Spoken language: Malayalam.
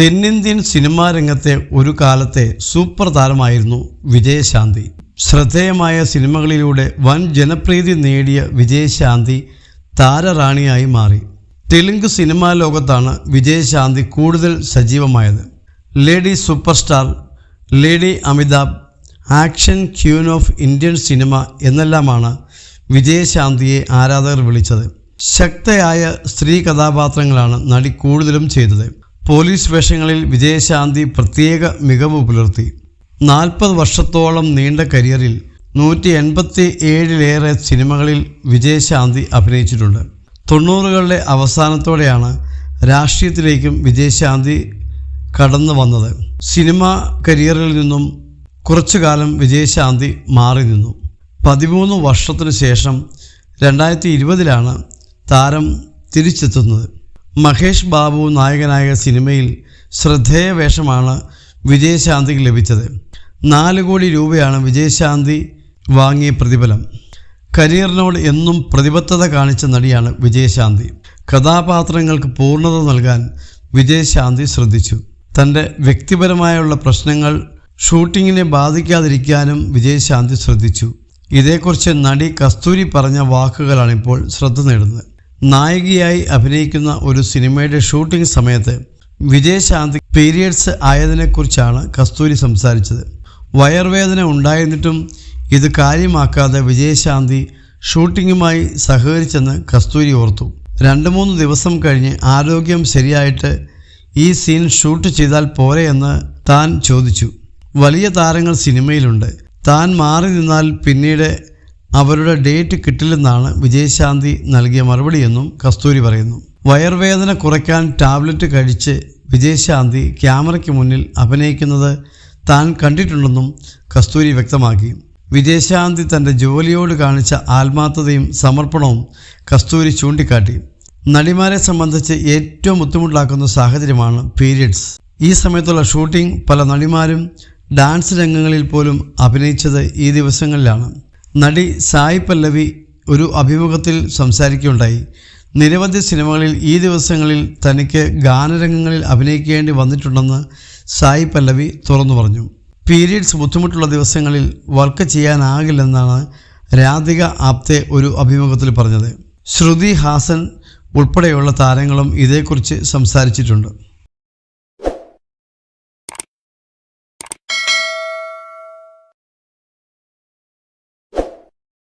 തെന്നിന്ത്യൻ സിനിമാ രംഗത്തെ ഒരു കാലത്തെ സൂപ്പർ താരമായിരുന്നു വിജയശാന്തി. ശ്രദ്ധേയമായ സിനിമകളിലൂടെ വൻ ജനപ്രീതി നേടിയ വിജയശാന്തി താരറാണിയായി മാറി. തെലുങ്ക് സിനിമാ ലോകത്താണ് വിജയശാന്തി കൂടുതൽ സജീവമായത്. Lady super star lady Amitabh action queen of Indian cinema എന്നെല്ലാമാണ് വിജയശാന്തിയെ ആരാധകർ വിളിച്ചത്. ശക്തയായ സ്ത്രീ കഥാപാത്രങ്ങളാണ് നടി കൂടുതലും ചെയ്തത്. പോലീസ് വേഷങ്ങളിൽ വിജയശാന്തി പ്രത്യേക മികവ് പുലർത്തി. നാൽപ്പത് വർഷത്തോളം നീണ്ട കരിയറിൽ നൂറ്റി എൺപത്തി ഏഴിലേറെ സിനിമകളിൽ വിജയശാന്തി അഭിനയിച്ചിട്ടുണ്ട്. തൊണ്ണൂറുകളുടെ അവസാനത്തോടെയാണ് രാഷ്ട്രീയത്തിലേക്കും വിജയശാന്തി കടന്നു വന്നത്. സിനിമ കരിയറിൽ നിന്നും കുറച്ചു കാലം വിജയശാന്തി മാറി നിന്നു. പതിമൂന്ന് വർഷത്തിനു ശേഷം രണ്ടായിരത്തി ഇരുപതിലാണ് താരം തിരിച്ചെത്തുന്നത്. മഹേഷ് ബാബു നായകനായ സിനിമയിൽ ശ്രദ്ധേയ വേഷമാണ് വിജയശാന്തിക്ക് ലഭിച്ചത്. നാല് കോടി രൂപയാണ് വിജയശാന്തി വാങ്ങിയ പ്രതിഫലം. കരിയറിനോട് എന്നും പ്രതിബദ്ധത കാണിച്ച നടിയാണ് വിജയശാന്തി. കഥാപാത്രങ്ങൾക്ക് പൂർണത നൽകാൻ വിജയശാന്തി ശ്രദ്ധിച്ചു. തന്റെ വ്യക്തിപരമായുള്ള പ്രശ്നങ്ങൾ ഷൂട്ടിങ്ങിനെ ബാധിക്കാതിരിക്കാനും വിജയശാന്തി ശ്രദ്ധിച്ചു. ഇതേക്കുറിച്ച് നടി കസ്തൂരി പറഞ്ഞ വാക്കുകളാണിപ്പോൾ ശ്രദ്ധ നേടുന്നത്. നായികയായി അഭിനയിക്കുന്ന ഒരു സിനിമയുടെ ഷൂട്ടിംഗ് സമയത്ത് വിജയശാന്തി പീരിയഡ്സ് ആയതിനെക്കുറിച്ചാണ് കസ്തൂരി സംസാരിച്ചത്. വയർവേദന ഉണ്ടായിരുന്നിട്ടും ഇത് കാര്യമാക്കാതെ വിജയശാന്തി ഷൂട്ടിങ്ങുമായി സഹകരിച്ചെന്ന് കസ്തൂരി ഓർത്തു. രണ്ട് മൂന്ന് ദിവസം കഴിഞ്ഞ് ആരോഗ്യം ശരിയായിട്ട് ഈ സീൻ ഷൂട്ട് ചെയ്താൽ പോരെ എന്ന് താൻ ചോദിച്ചു. വലിയ താരങ്ങൾ സിനിമയിലുണ്ട്. താൻ മാറി നിന്നാൽ പിന്നീട് അവരുടെ ഡേറ്റ് കിട്ടില്ലെന്നാണ് വിജയശാന്തി നൽകിയ മറുപടിയെന്നും കസ്തൂരി പറയുന്നു. വയർവേദന കുറയ്ക്കാൻ ടാബ്ലറ്റ് കഴിച്ച് വിജയശാന്തി ക്യാമറയ്ക്ക് മുന്നിൽ അഭിനയിക്കുന്നത് താൻ കണ്ടിട്ടുണ്ടെന്നും കസ്തൂരി വ്യക്തമാക്കി. വിജയശാന്തി തന്റെ ജോലിയോട് കാണിച്ച ആത്മാർത്ഥതയും സമർപ്പണവും കസ്തൂരി ചൂണ്ടിക്കാട്ടി. നടിമാരെ സംബന്ധിച്ച് ഏറ്റവും ബുദ്ധിമുട്ടാക്കുന്ന സാഹചര്യമാണ് പീരിയഡ്സ്. ഈ സമയത്തുള്ള ഷൂട്ടിംഗ് പല നടിമാരും ഡാൻസ് രംഗങ്ങളിൽ പോലും അഭിനയിച്ചത് ഈ ദിവസങ്ങളിലാണ്. നടി സായി പല്ലവി ഒരു അഭിമുഖത്തിൽ സംസാരിക്കുകയുണ്ടായി. നിരവധി സിനിമകളിൽ ഈ ദിവസങ്ങളിൽ തനിക്ക് ഗാനരംഗങ്ങളിൽ അഭിനയിക്കേണ്ടി വന്നിട്ടുണ്ടെന്ന് സായി പല്ലവി തുറന്നു പറഞ്ഞു. പീരീഡ്സ് ബുദ്ധിമുട്ടുള്ള ദിവസങ്ങളിൽ വർക്ക് ചെയ്യാനാകില്ലെന്നാണ് രാധിക ആപ്തെ ഒരു അഭിമുഖത്തിൽ പറഞ്ഞത്. ശ്രുതി ഹാസൻ ഉൾപ്പെടെയുള്ള താരങ്ങളും ഇതേക്കുറിച്ച് സംസാരിച്ചിട്ടുണ്ട്.